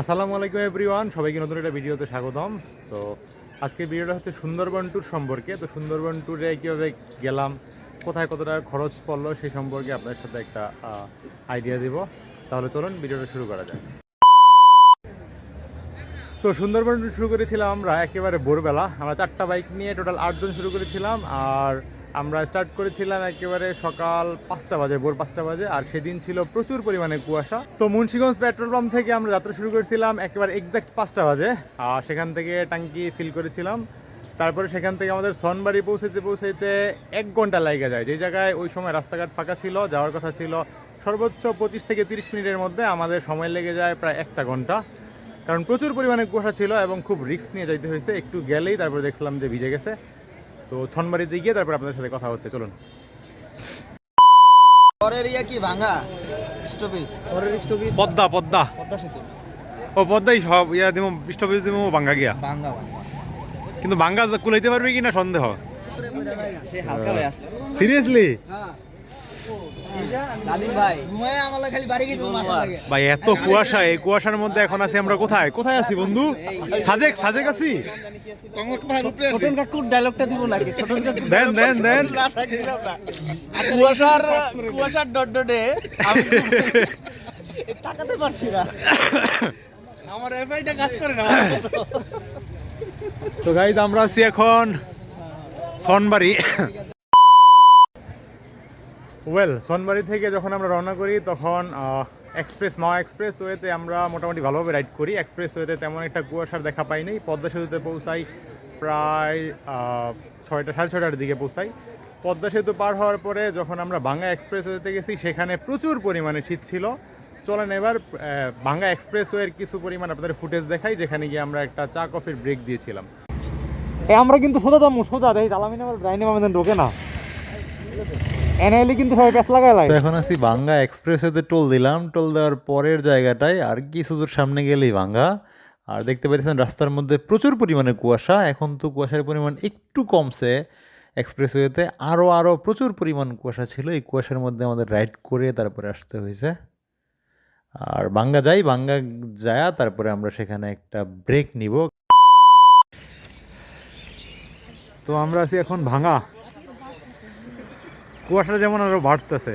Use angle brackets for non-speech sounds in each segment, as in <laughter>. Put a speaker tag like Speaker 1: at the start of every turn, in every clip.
Speaker 1: আসসালামু আলাইকুম এভরিওয়ান সবাইকে নতুন একটা ভিডিওতে স্বাগতম। তো আজকে ভিডিওটা হচ্ছে সুন্দরবন ট্যুর সম্পর্কে। তো সুন্দরবন ট্যুরে কীভাবে গেলাম, কোথায় কত টাকা খরচ পড়ল, সেই সম্পর্কে আপনাদের সাথে একটা আইডিয়া দিব। তাহলে চলুন ভিডিওটা শুরু করা যাক। তো সুন্দরবন ট্যুর শুরু করেছিলাম আমরা একেবারে ভোরবেলা। আমরা চারটা বাইক নিয়ে টোটাল আটজন শুরু করেছিলাম। আর আমরা স্টার্ট করেছিলাম একেবারে সকাল পাঁচটা বাজে, ভোর পাঁচটা বাজে, আর সেদিন ছিল প্রচুর পরিমাণে কুয়াশা। তো মুন্সিগঞ্জ পেট্রোল পাম্প থেকে আমরা যাত্রা শুরু করেছিলাম একেবারে এক্সাক্ট পাঁচটা বাজে, আর সেখান থেকে টাঙ্কি ফিল করেছিলাম। তারপরে সেখান থেকে আমাদের সনবাড়ি পৌঁছাইতে পৌঁছাইতে এক ঘণ্টা লেগে যায়। যে জায়গায় ওই সময় রাস্তাঘাট ফাঁকা ছিল, যাওয়ার কথা ছিল, সর্বোচ্চ পঁচিশ থেকে তিরিশ মিনিটের মধ্যে আমাদের সময় লেগে যায় প্রায় একটা ঘণ্টা। কারণ প্রচুর পরিমাণে কুয়াশা ছিল এবং খুব রিস্ক নিয়ে যাইতে হয়েছে। একটু গেলেই তারপরে দেখলাম যে ভিজে গেছে। তো ছনবাড়িতে গিয়ে তারপর আপনাদের সাথে কথা হচ্ছে চলুন।
Speaker 2: পরের ইয়া কি ভাঙা স্টপিস?
Speaker 1: পরের স্টপিস? পদ্মা পদ্মা।
Speaker 2: পদ্মা সেতু।
Speaker 1: ও পদ্মাই সব ইয়া দিমো স্টপিস দিমো বাঙ্গা গিয়া।
Speaker 2: ভাঙা ভাঙা
Speaker 1: কিন্তু বাঙ্গা কুলাইতে পারবে কি না সন্দেহ
Speaker 2: সে হালকা হয়ে আসলো।
Speaker 1: সিরিয়াসলি?
Speaker 2: দাদিম ভাই।
Speaker 1: এত কুয়াশা এই কুয়াশার মধ্যে এখন আছি আমরা কোথায়? কোথায় আছি বন্ধু? সাজেক সাজেক আছি?
Speaker 2: ছোটন কাকুর ডায়লগটা দিব নাকি? ছোটন কাকু
Speaker 1: দেন দেন দেন।
Speaker 2: কুয়াশার কুয়াশার ডট ডটে আমি তাকাতে পারছি না। আমার এফআইটা কাজ করে না
Speaker 1: তো গাইজ আমরা আছি এখন সনবাড়ি। ওয়েল সনবাড়ি থেকে যখন আমরা রওনা করি, তখন এক্সপ্রেস মা এক্সপ্রেস ওয়েতে আমরা মোটামুটি ভালোভাবে রাইড করি। এক্সপ্রেস ওয়েতে তেমন একটা কুয়াশার দেখা পাইনি পদ্মা সেতুতে পৌঁছাই প্রায় ছয়টা, সাড়ে ছটার দিকে পৌঁছাই। পদ্মা সেতু পার হওয়ার পরে যখন আমরা বাংলা এক্সপ্রেস ওয়েতে গেছি, সেখানে প্রচুর পরিমাণে শীত ছিল। চলেন এবার বাংলা এক্সপ্রেস ওয়ের কিছু পরিমাণ আপনাদের ফুটেজ দেখাই, যেখানে গিয়ে আমরা একটা চা, কফির ব্রেক দিয়েছিলাম। আমরা কিন্তু সোজা দাম, সোজা। দেই জ্বালামিন আবার ব্রাইনে আমাদের ঢোকে না। এনআইলি কিন্তু সবাই প্যাস লাগায়
Speaker 3: তো এখন আছি বাঙ্গা এক্সপ্রেসওয়েতে টোল দিলাম, টোল দেওয়ার পরের জায়গাটায় আর কিছু দূর সামনে গেলেই বাঙ্গা আর দেখতে পাচ্ছেন রাস্তার মধ্যে প্রচুর পরিমাণে কুয়াশা। এখন তো কুয়াশার পরিমাণ একটু কমছে এক্সপ্রেসওয়েতে। আরও আরও প্রচুর পরিমাণ কুয়াশা ছিল। এই কুয়াশার মধ্যে আমাদের রাইড করে তারপরে আসতে হয়েছে। আর বাঙ্গা যাই বাঙ্গা যায় তারপরে আমরা সেখানে একটা ব্রেক নিব।
Speaker 1: তো আমরা আছি এখন ভাঙা কুয়াশাটা যেমন আরও বাড়তেছে,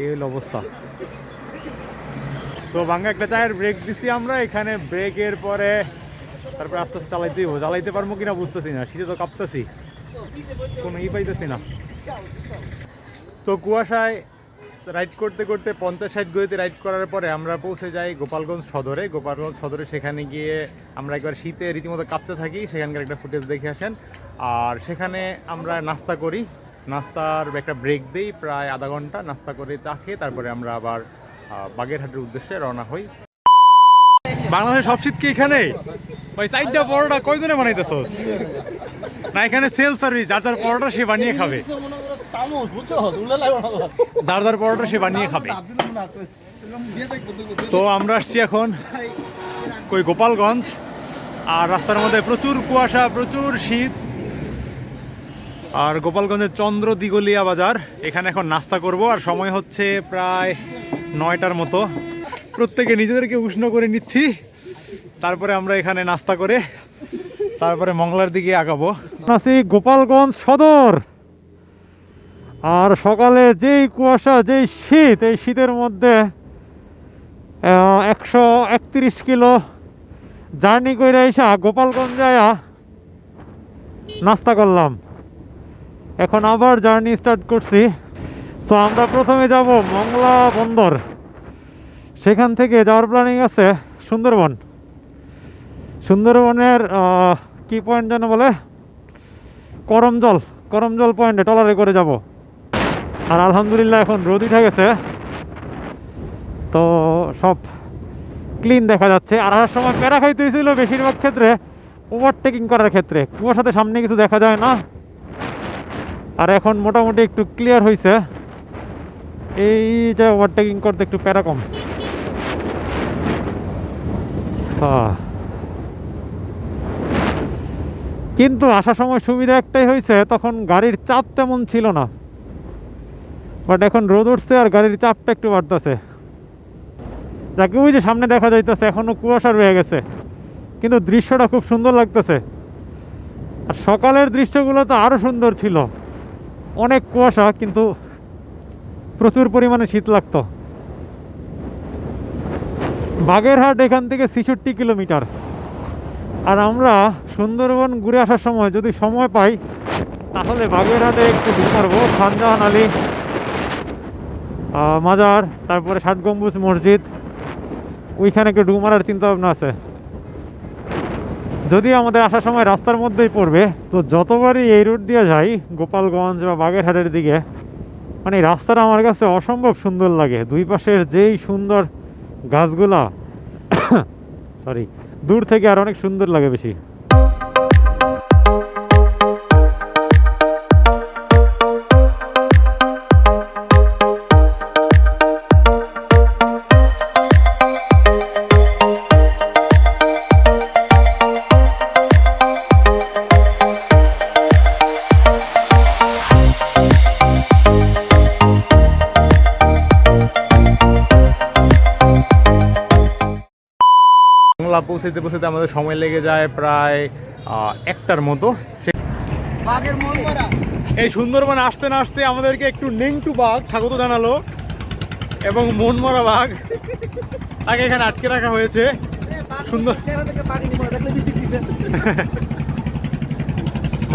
Speaker 1: এই হলো অবস্থা। তো ভাঙা একটা চায়ের ব্রেক দিছি আমরা, এখানে ব্রেকের পরে তারপরে আস্তে আস্তে চালাইতেই চালাইতে পারব কিনা বুঝতেছি না, শীতে তো কাঁপতেছি, কোনো ই পাইতেছি না। তো কুয়াশায় রাইড করতে করতে পঞ্চাশ ষাট গতিতে রাইড করার পরে আমরা পৌঁছে যাই গোপালগঞ্জ সদরে। গোপালগঞ্জ সদরে সেখানে গিয়ে আমরা একবার শীতে রীতিমতো কাঁপতে থাকি, সেখানকার একটা ফুটেজ দেখে আসেন। আর সেখানে আমরা নাস্তা করি। নাস্তার একটা ব্রেক দিই প্রায় আধা ঘণ্টা, নাস্তা করে চা খেয়ে তারপরে আমরা আবার বাগেরহাটের উদ্দেশ্যে রওনা হই। বাংলাদেশের সব শীত কি এখানে? ওই সাইডটা পরোটা কয়জনে বানাইতেছস? না, এখানে সেল সার্ভিস যার যার পরোটা সে বানিয়ে খাবে। যার যার পরোটা সে বানিয়ে খাবে। তো আমরা আসছি এখন কই গোপালগঞ্জ। আর রাস্তার মধ্যে প্রচুর কুয়াশা, প্রচুর শীত। আর গোপালগঞ্জের চন্দ্র দিগলিয়া বাজার, এখানে এখন নাস্তা করব, আর সময় হচ্ছে প্রায় নয়টার মতো। প্রত্যেকে নিজেদেরকে উষ্ণ করে নিচ্ছি। তারপরে আমরা এখানে নাস্তা করে, তারপরে মংলার দিকে আগাবো। আছি গোপালগঞ্জ সদর। আর সকালে যেই কুয়াশা, যেই শীত, এই শীতের মধ্যে একশো একত্রিশ কিলো জার্নি করে এসা গোপালগঞ্জ যায়া নাস্তা করলাম। এখন আবার জার্নি স্টার্ট করছি। সো আমরা প্রথমে যাব মংলা বন্দর। সেখান থেকে যাওয়ার প্ল্যানিং আছে সুন্দরবন। সুন্দরবনের কি পয়েন্ট যেন বলে? করমজল। করমজল পয়েন্টে টলারে করে যাব। আর আলহামদুলিল্লাহ এখন রোদ উঠে গেছে। তো সব ক্লিন দেখা যাচ্ছে। আর আসার সময় প্যারা খাইতে হয়েছিল বেশিরভাগ ক্ষেত্রে। ওভারটেকিং করার ক্ষেত্রে। কুয়াশাতে সামনে কিছু দেখা যায় না। আর এখন মোটামুটি একটু ক্লিয়ার হয়েছে এই যে ওভারটেকিং করতে একটু প্যারা কম। কিন্তু আসার সময় সুবিধা একটাই হয়েছে তখন গাড়ির চাপ তেমন ছিল না। বাট এখন রোদ উঠছে আর গাড়ির চাপটা একটু বাড়তেছে। যাকে, ওই যে সামনে দেখা যাইতেছে, এখনও কুয়াশা রয়ে গেছে। কিন্তু দৃশ্যটা খুব সুন্দর লাগতেছে। আর সকালের দৃশ্যগুলো তো আরও সুন্দর ছিল। অনেক কুয়াশা, কিন্তু প্রচুর পরিমাণে শীত লাগতো। বাগেরহাট এখান থেকে ছেষট্টি কিলোমিটার। আর আমরা সুন্দরবন ঘুরে আসার সময় যদি সময় পাই, তাহলে বাগেরহাটে একটু ঢুক মারবো খানজাহান আলী মাজার, তারপরে ষাট গম্বুজ মসজিদ, ওইখানে একটু ডুব মারার চিন্তা ভাবনা আছে। যদি আমাদের আসার সময় রাস্তার মধ্যেই পড়বে, তো যতবারই এই রুট দিয়ে যাই, গোপালগঞ্জ বা বাগেরহাটের দিকে মানে রাস্তাটা আমার কাছে অসম্ভব সুন্দর লাগে। দুই পাশের যেই সুন্দর গাছগুলা <coughs> সরি দূর থেকে আর অনেক সুন্দর লাগে বেশি।
Speaker 3: বাংলা পৌঁছাতে পৌঁছাতে আমাদের সময় লেগে যায় প্রায় একটার মতো।
Speaker 1: এই সুন্দরবন আসতে না আসতে আমাদেরকে একটু নেংটু বাঘ স্বাগত জানালো এবং মনমরা বাঘ তাকে এখানে আটকে রাখা হয়েছে। সুন্দর। <laughs>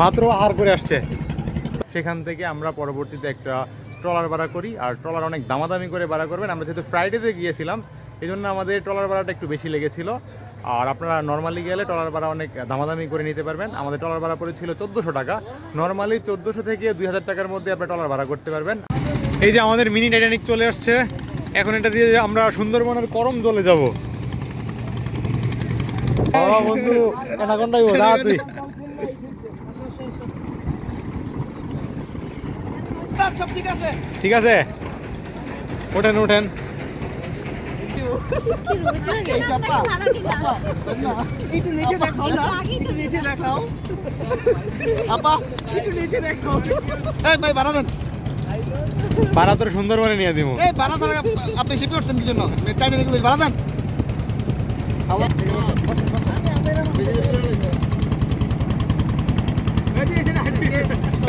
Speaker 1: মাত্র আহার করে আসছে। সেখান থেকে আমরা পরবর্তীতে একটা ট্রলার ভাড়া করি আর ট্রলার অনেক দামাদামি করে ভাড়া করবেন। আমরা যেহেতু ফ্রাইডেতে গিয়েছিলাম এই জন্য আমাদের ট্রলার ভাড়াটা একটু বেশি লেগেছিল। আর আপনারা নর্মালি গেলে ট্রলার ভাড়া অনেক দামাদামি করে নিতে পারবেন। আমাদের ট্রলার ভাড়া পড়েছিল চোদ্দোশো টাকা। নর্মালি চোদ্দোশো থেকে দুই হাজার টাকার মধ্যে আপনার টলার ভাড়া করতে পারবেন। এই যে আমাদের মিনি টাইটানিক চলে আসছে। এখন এটা দিয়ে আমরা সুন্দরবনের করম জলে যাব।
Speaker 2: ঠিক আছে।
Speaker 1: ওঠেন ওঠেন।
Speaker 2: একটু নিচে দেখাও না একটু নিচে দেখাও আপা একটু নিচে দেখাও এই ভাই বাড়া দেন
Speaker 1: পাড়া তোর সুন্দরবনে নিয়ে দিব
Speaker 2: এই আপনি শিপে উঠছেন কি জন্য বাড়া দেন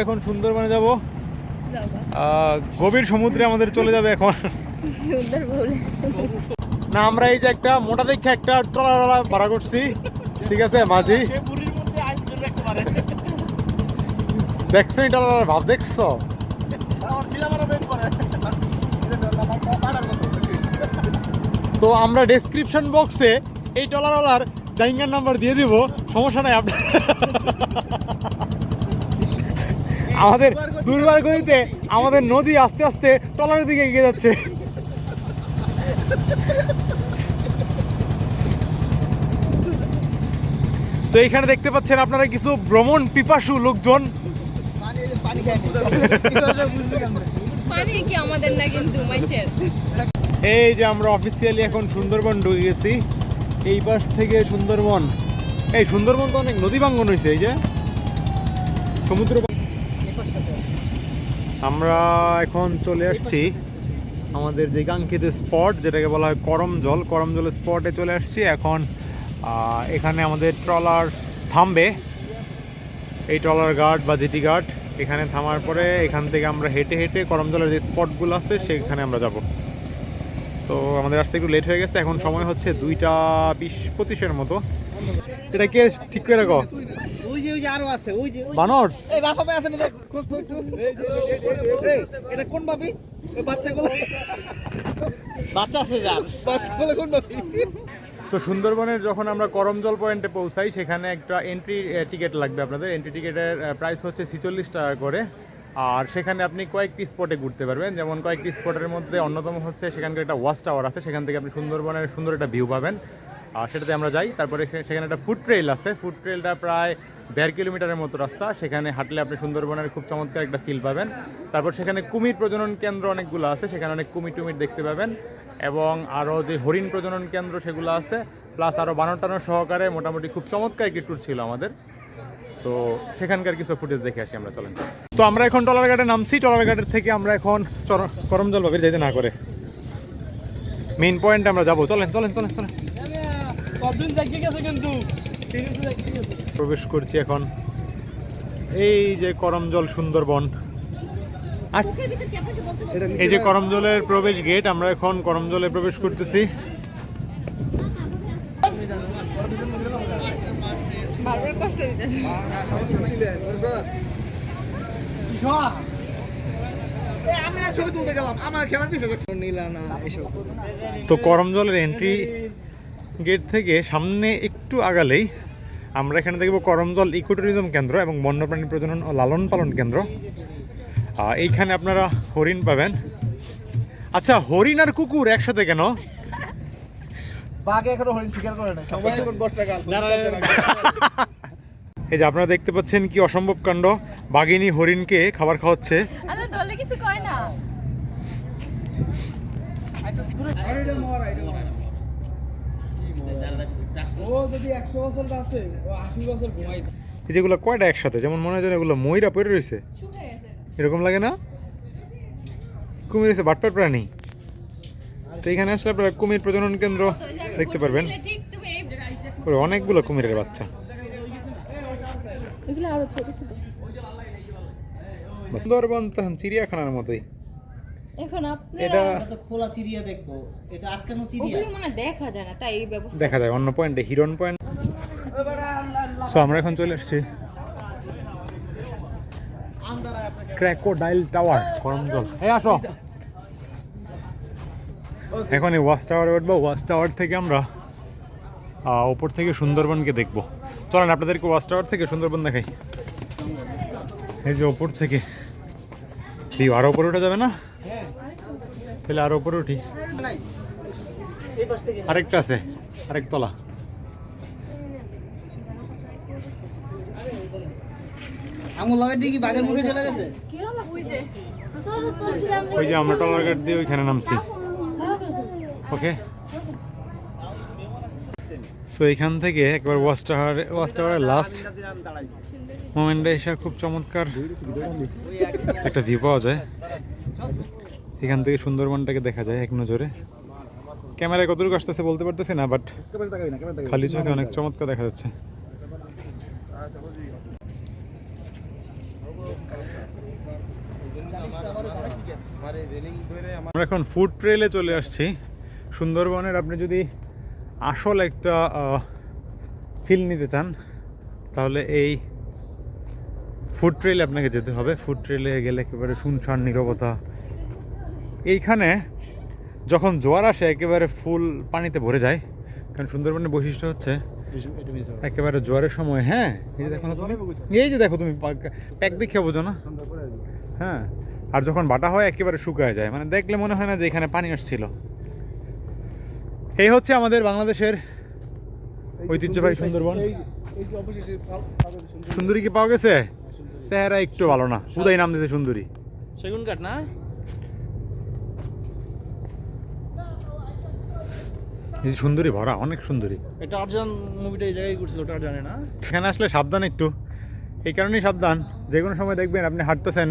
Speaker 1: এখন সুন্দরবনে যাব। গভীর সমুদ্রে আমাদের চলে যাবে এখন।
Speaker 4: সুন্দর
Speaker 1: আমরা এই যে একটা মোটা দেখে একটা ট্রলার ভাড়া করছি। ঠিক আছে মাঝি? দেখছ এই ট্রলার ভাব দেখছ? তো আমরা ডেসক্রিপশন বক্সে এই ট্রলারওয়ালার জাইঙ্গার নাম্বার দিয়ে দিব সমস্যা নাই আপনার আমাদের দুর্বার গতিতে আমাদের নদী আস্তে আস্তে ট্রলারের দিকে এগিয়ে যাচ্ছে। তো এখানে দেখতে পাচ্ছেন আপনারা কিছু ভ্রমণ পিপাসু লোকজন।
Speaker 2: পানি পানি খাই বুঝলি কেমন
Speaker 4: পানি কি আমাদের না কিন্তু মাইচের
Speaker 1: এই যে আমরা অফিসিয়ালি এখন সুন্দরবন ঢুকে গেছি এই পাশ থেকে সুন্দরবন। এই সুন্দরবন তো অনেক নদী ভাঙ্গন হয়েছে এই যে। সমুদ্র আমরা এখন চলে আসছি আমাদের যে কাঙ্ক্ষিত স্পট যেটাকে বলা হয় করম জল করম জল স্পটে চলে আসছি। এখন এখানে আমাদের ট্রলার থামবে। এই ট্রলার গার্ড বা জেটি গার্ড এখানে থামার পরে এখান থেকে আমরা হেঁটে হেঁটে করম জলের যে স্পটগুলো আছে সেখানে আমরা যাব। তো আমাদের আসতে একটু লেট হয়ে গেছে এখন সময় হচ্ছে দুইটা বিশ পঁচিশের মতো। এটা কে ঠিক করে রাখো?
Speaker 2: ওই যে ওই যে আরও আছে ওই
Speaker 1: বানর্স
Speaker 2: এই রাফা ভাই আছে না দেখ, খোঁজ তো একটু। এই, এটা কোন ভাবি বাচ্চাগুলো। বাচ্চা আছে যার। বাচ্চাগুলো কোন ভাবি
Speaker 1: তো সুন্দরবনের যখন আমরা করমজল পয়েন্টে পৌঁছাই, সেখানে একটা এন্ট্রি টিকিট লাগবে আপনাদের। এন্ট্রি টিকিটের প্রাইস হচ্ছে ছিচল্লিশ টাকা করে। আর সেখানে আপনি কয়েকটি স্পটে ঘুরতে পারবেন। যেমন কয়েকটি স্পটের মধ্যে অন্যতম হচ্ছে, সেখানকার একটা ওয়াচ টাওয়ার আছে। সেখান থেকে আপনি সুন্দরবনের সুন্দর একটা ভিউ পাবেন। আর সেটাতে আমরা যাই। তারপরে সেখানে একটা ফুড ট্রেল আছে। ফুড ট্রেলটা প্রায় দেড় কিলোমিটারের মতো রাস্তা। সেখানে হাঁটলে আপনি সুন্দরবনের খুব চমৎকার একটা ফিল পাবেন। তারপর সেখানে কুমির প্রজনন কেন্দ্র অনেকগুলো আছে। সেখানে অনেক কুমির টুমির দেখতে পাবেন। এবং আরও যে হরিণ প্রজনন কেন্দ্র সেগুলো আছে। প্লাস আরও বানর টানর সহকারে মোটামুটি খুব চমৎকার একটি ট্যুর ছিল আমাদের। তো সেখানকার কিছু ফুটেজ দেখে আসি আমরা, চলেন। তো আমরা এখন টলারঘাটে নামছি। টলারঘাটের থেকে আমরা এখন করমজল বাবির যাইতে না করে। মেইন পয়েন্ট আমরা যাব। চলেন চলেন চলেন চলেন।
Speaker 2: কিন্তু?
Speaker 1: প্রবেশ করছি এখন। এই যে করমজল সুন্দরবন। এই যে করমজলের প্রবেশ গেট আমরা এখন করমজলে প্রবেশ করতেছি। তো করমজলের এন্ট্রি গেট থেকে সামনে একটু আগালেই আমরা এখানে দেখব করমজল ইকো ট্যুরিজম কেন্দ্র এবং বন্যপ্রাণী প্রজনন ও লালন পালন কেন্দ্র। এইখানে আপনারা হরিণ পাবেন। আচ্ছা হরিণ আর কুকুর একসাথে কেন?
Speaker 2: এখনও হরিণ শিকার করে না সবাই এখন বর্ষাকাল
Speaker 1: এই যে আপনারা দেখতে পাচ্ছেন কি অসম্ভব কাণ্ড। বাঘিনী হরিণকে খাবার খাওয়াচ্ছে।
Speaker 4: কিছু কয় না?
Speaker 2: ও যদি একশো বছর বাঁচে ও আশি বছর ঘুমাই
Speaker 1: যেগুলো কয়টা একসাথে? যেমন মনে হয় যেন এগুলো ময়রা পড়ে রয়েছে। এরকম লাগে না? কুমির হচ্ছে বাটপার প্রাণী তো এখানে আসলে আপনারা কুমির প্রজনন কেন্দ্র দেখতে পারবেন। অনেকগুলো কুমিরের বাচ্চা।
Speaker 4: এগুলো আরও ছোট ছোট।
Speaker 1: সুন্দরবন তখন চিড়িয়াখানার মতোই।
Speaker 4: এখন আপনারা
Speaker 1: এটা
Speaker 2: তো খোলা চিড়িয়া দেখব। এটা আটকানো
Speaker 4: ওগুলি মানে দেখা যায় না তাই এই ব্যবস্থা
Speaker 1: দেখা যায় অন্য পয়েন্টে হিরন পয়েন্ট সো আমরা এখন চলে এসেছি। ক্র্যাকোডাইল টাওয়ার গরম জল। এই আসো। এখন এই ওয়াচ টাওয়ারে উঠবো। ওয়াচ টাওয়ার থেকে আমরা ওপর থেকে সুন্দরবনকে দেখব। চলেন আপনাদেরকে ওয়াচ টাওয়ার থেকে সুন্দরবন দেখাই। এই যে ওপর থেকে এই আরও উপরে উঠা যাবে না? তাহলে আরও উপরে উঠি। আরেকটা আছে আরেক তলা।
Speaker 2: আঙুল লাগাই কি বাঘের মুখে চলে গেছে।
Speaker 4: ওই যে
Speaker 1: আমরা দিয়ে ওইখানে নামছি। ওকে সো এখান থেকে একবার ওয়াচ টাওয়ার ওয়াচ টাওয়ারের লাস্ট মোমেন্টে এসে খুব চমৎকার একটা ভিউ পাওয়া যায়। এখান থেকে সুন্দরবনটাকে দেখা যায় এক নজরে। ক্যামেরায় কতটুকু আসতেছে বলতে পারতেছি না বাট খালি চোখে অনেক চমৎকার দেখা যাচ্ছে। আমরা এখন ফুড ট্রেলে চলে আসছি। সুন্দরবনের আপনি যদি আসল একটা ফিল নিতে চান তাহলে এই ফুড ট্রেলে আপনাকে যেতে হবে। ফুড ট্রেলে গেলে একেবারে শুনশান নীরবতা এইখানে যখন জোয়ার আসে, একেবারে ফুল পানিতে ভরে যায়। কারণ সুন্দরবনের বৈশিষ্ট্য হচ্ছে একেবারে জোয়ারের সময়। হ্যাঁ এই যে দেখো এই যে দেখো তুমি প্যাক দেখে বোঝো না। হ্যাঁ আর যখন বাটা হয়, একেবারে শুকায় যায়। মানে দেখলে মনে হয় না যে এখানে পানি আসছিল। এই হচ্ছে আমাদের বাংলাদেশের ঐতিহ্যবাহী সুন্দরবন। সুন্দরী কি পাওয়া গেছে? চেহারা একটু ভালো না। উদয় নাম দিতে সুন্দরী।
Speaker 2: সেগুন কাঠ না?
Speaker 1: এই সুন্দরী ভরা অনেক সুন্দরী।
Speaker 2: এটা আর্জান মুভিটা এই জায়গায় করছিল ওটা জানে না?
Speaker 1: এখানে আসলে সাবধান একটু। এই কারণেই সাবধান। যে কোনো সময় দেখবেন আপনি হাঁটতেছেন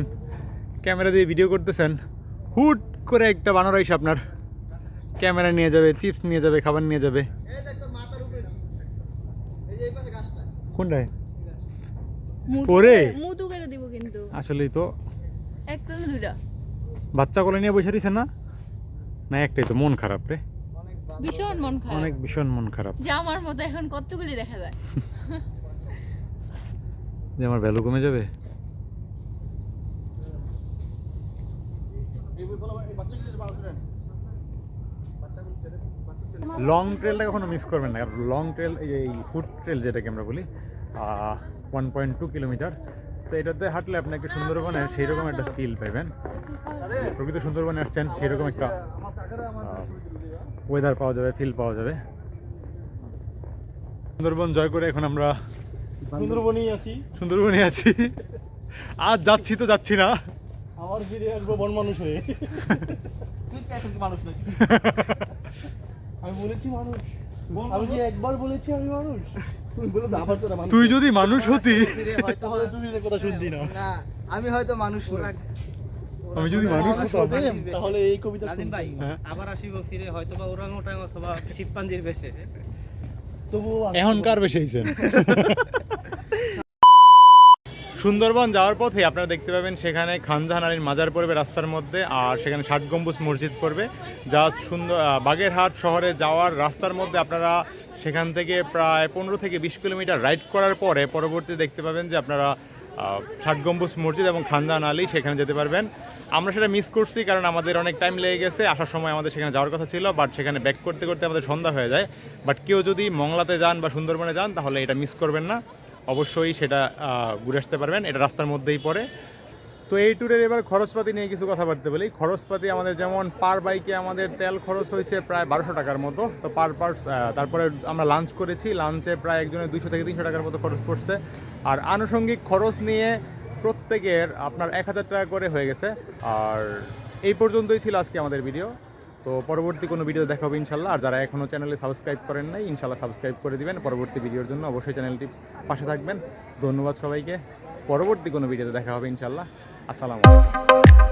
Speaker 1: ক্যামেরা দিয়ে ভিডিও করতেছেন হুট করে একটা বানর এসে আপনার। ক্যামেরা নিয়ে যাবে চিপস নিয়ে যাবে খাবার নিয়ে যাবে। কোনটায়? ওরে।
Speaker 4: মুতু করে দিব কিন্তু।
Speaker 1: আসলেই তো।
Speaker 4: একটা না দুইটা?
Speaker 1: বাচ্চা কোলে নিয়ে বসে রয়েছে না? না একটাই তো মন খারাপ রে।
Speaker 4: ভীষণ মন খারাপ।
Speaker 1: অনেক ভীষণ মন খারাপ।
Speaker 4: যে আমার মতো এখন কতগুলি দেখা যায়।
Speaker 1: যে আমার ভ্যালু কমে যাবে? লং ট্রেলটা কখনো মিস করবেন না লং ট্রেল এই ফুড ট্রেল যেটাকে আমরা বলি ওয়ান পয়েন্ট টু কিলোমিটার তো এটাতে হাঁটলে আপনাকে সুন্দরবনে সেই রকম একটা ফিল পাবেন প্রকৃত সুন্দরবনে আসছেন সেই রকম একটা ওয়েদার পাওয়া যাবে ফিল পাওয়া যাবে। সুন্দরবন জয় করে এখন আমরা
Speaker 2: সুন্দরবনেই আছি।
Speaker 1: সুন্দরবনে আছি। আর যাচ্ছি তো যাচ্ছি না।
Speaker 2: আমার ফিরে আসব বন মানুষ হয়ে। তুই তো এখন মানুষ নাকি? আমি বলেছি মানুষ। আমি কি একবার বলেছি আমি মানুষ? আবার
Speaker 1: তুই যদি মানুষ হতি।
Speaker 2: তাহলে তুমি এর কথা শুনতি না।
Speaker 5: না আমি হয়তো মানুষ না
Speaker 1: আমি যদি মানুষ হতাম
Speaker 2: তাহলে এই কবিতা
Speaker 5: নাদিম ভাই
Speaker 1: হ্যাঁ।
Speaker 5: আবার আসিব ফিরে হয়তো বা ওরাং ওটাং অথবা শিবপাঞ্জির বেশে।
Speaker 1: কার বেশি সুন্দরবন যাওয়ার পথে আপনারা দেখতে পাবেন সেখানে খানজাহান আলীর মাজার পড়বে রাস্তার মধ্যে আর সেখানে ষাট গম্বুজ মসজিদ পড়বে। যা সুন্দর বাগেরহাট শহরে যাওয়ার রাস্তার মধ্যে আপনারা সেখান থেকে প্রায় পনেরো থেকে বিশ কিলোমিটার রাইড করার পরে পরবর্তী দেখতে পাবেন যে আপনারা ষাট গম্বুজ মসজিদ এবং খানদান আলী, সেখানে যেতে পারবেন। আমরা সেটা মিস করছি কারণ আমাদের অনেক টাইম লেগে গেছে, আসার সময় আমাদের সেখানে যাওয়ার কথা ছিল বাট সেখানে ব্যাক করতে করতে আমাদের সন্ধ্যা হয়ে যায়। বাট কেউ যদি মংলাতে যান বা সুন্দরবনে যান, তাহলে এটা মিস করবেন না। অবশ্যই সেটা ঘুরে আসতে পারবেন। এটা রাস্তার মধ্যেই পড়ে। তো এই ট্যুরের এবার খরচপাতি নিয়ে কিছু কথা বলতে বলি। খরচপাতি আমাদের যেমন পার বাইকে আমাদের তেল খরচ হয়েছে প্রায় বারোশো টাকার মতো। তো পার পার তারপরে আমরা লাঞ্চ করেছি। লাঞ্চে প্রায় একজনের দুইশো থেকে তিনশো টাকার মতো খরচ পড়ছে। আর আনুষঙ্গিক খরচ নিয়ে প্রত্যেকের আপনার এক হাজার টাকা করে হয়ে গেছে। আর এই পর্যন্তই ছিল আজকে আমাদের ভিডিও তো পরবর্তী কোনো ভিডিও দেখা হবে ইনশাল্লাহ। আর যারা এখনও চ্যানেলে সাবস্ক্রাইব করেন নাই, ইনশাল্লাহ সাবস্ক্রাইব করে দিবেন। পরবর্তী ভিডিওর জন্য অবশ্যই চ্যানেলটি পাশে থাকবেন। ধন্যবাদ সবাইকে। পরবর্তী কোনো ভিডিওতে দেখা হবে ইনশাল্লাহ। আসসালামু আলাইকুম